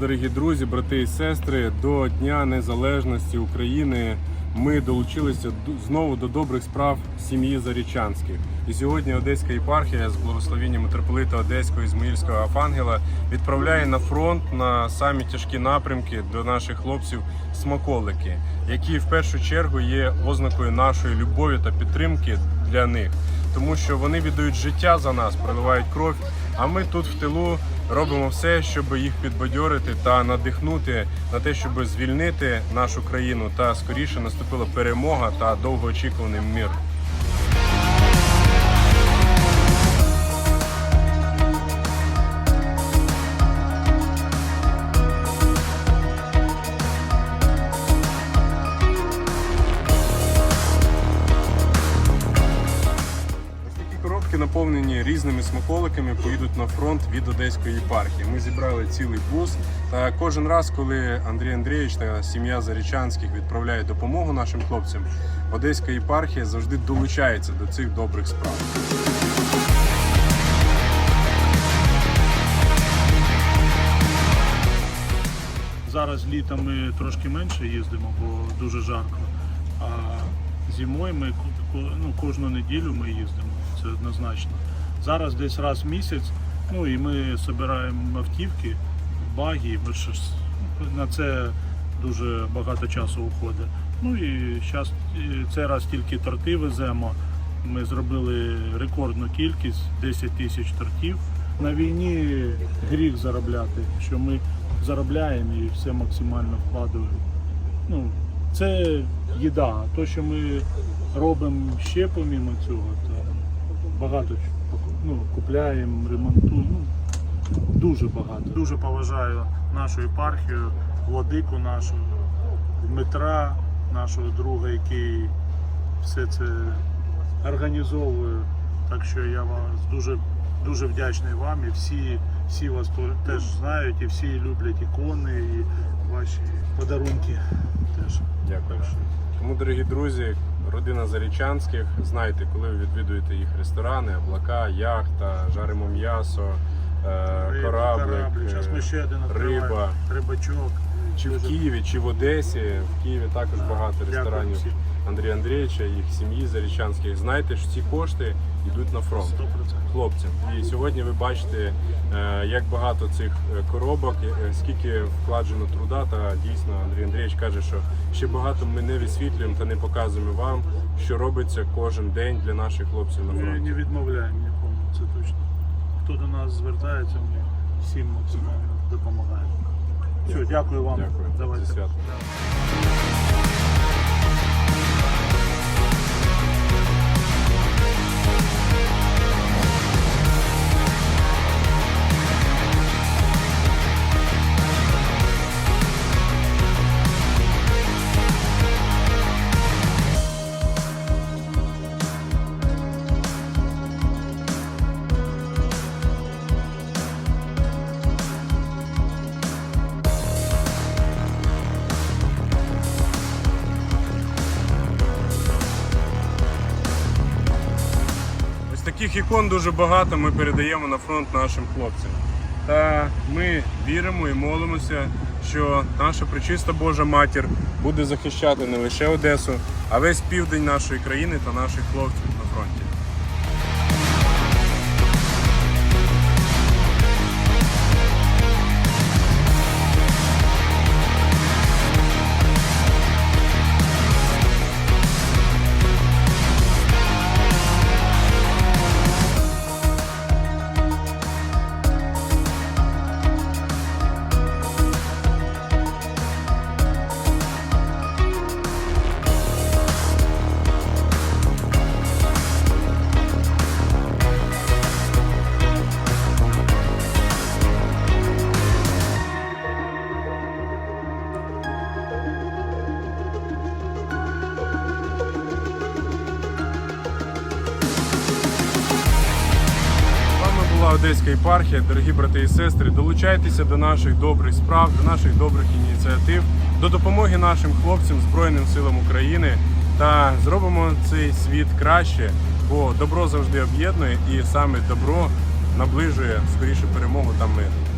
дорогі друзі, брати і сестри. До Дня Незалежності України ми долучилися знову до добрих справ сім'ї Зарічанських. І сьогодні Одеська єпархія з благословіння митрополита Одеського Ізмаїльського Афангела відправляє на фронт на самі тяжкі напрямки до наших хлопців смаколики, які в першу чергу є ознакою нашої любові та підтримки для них, тому що вони віддають життя за нас, проливають кров. А ми тут в тилу робимо все, щоб їх підбадьорити та надихнути на те, щоб звільнити нашу країну та скоріше наступила перемога та довгоочікуваний мир. Наповнені різними смаколиками, поїдуть на фронт від Одеської єпархії. Ми зібрали цілий бус. Та кожен раз, коли Андрій Андрійович та сім'я Зарічанських відправляє допомогу нашим хлопцям, Одеська єпархія завжди долучається до цих добрих справ. Зараз літом ми трошки менше їздимо, бо дуже жарко. А зимою ми ну, кожну неділю ми їздимо, це однозначно. Зараз десь раз в місяць, ну і ми збираємо автівки, баги, що ж на це дуже багато часу уходить. Ну і зараз цей раз тільки торти веземо. Ми зробили рекордну кількість 10 тисяч тортів. На війні гріх заробляти, що ми заробляємо і все максимально вкладаємо. Ну, це їда. А то, що ми робимо ще помімо цього, багато ну, купляємо, ремонтуємо. Ну, дуже багато. Дуже поважаю нашу єпархію, владику нашу, Дмитра, нашого друга, який все це організовує. Так що я вас дуже, дуже вдячний вам і всі, всі вас теж знають, і всі люблять ікони, і ваші подарунки теж. Дякую. Тому, дорогі друзі, родина Зарічанських, знайте, коли ви відвідуєте їх ресторани, облака, яхта, жаримо м'ясо, кораблик, кораблі. Зараз ми ще один риба. Рибачок. Чи в Києві, чи в Одесі. В Києві також багато ресторанів. Андрія Андрійовича, їх сім'ї Зарічанських. Знайте, що ці кошти йдуть на фронт хлопцям. І сьогодні ви бачите, е, як багато цих е, коробок, е, скільки вкладено труда. Та дійсно Андрій Андрійович каже, що ще багато ми не висвітлюємо та не показуємо вам, що робиться кожен день для наших хлопців на Ми не відмовляємо нікому, це точно. Хто до нас звертається, ми всім максимально допомагаємо. Все, дякую вам. Дякую. Давайте. Таких ікон дуже багато ми передаємо на фронт нашим хлопцям. Та ми віримо і молимося, що наша пречиста Божа матір буде захищати не лише Одесу, а весь південь нашої країни та наших хлопців на фронті. Одеська єпархія, дорогі брати і сестри. Долучайтеся до наших добрих справ, до наших добрих ініціатив, до допомоги нашим хлопцям, Збройним силам України та зробимо цей світ краще, бо добро завжди об'єднує і саме добро наближує скоріше перемогу та мир.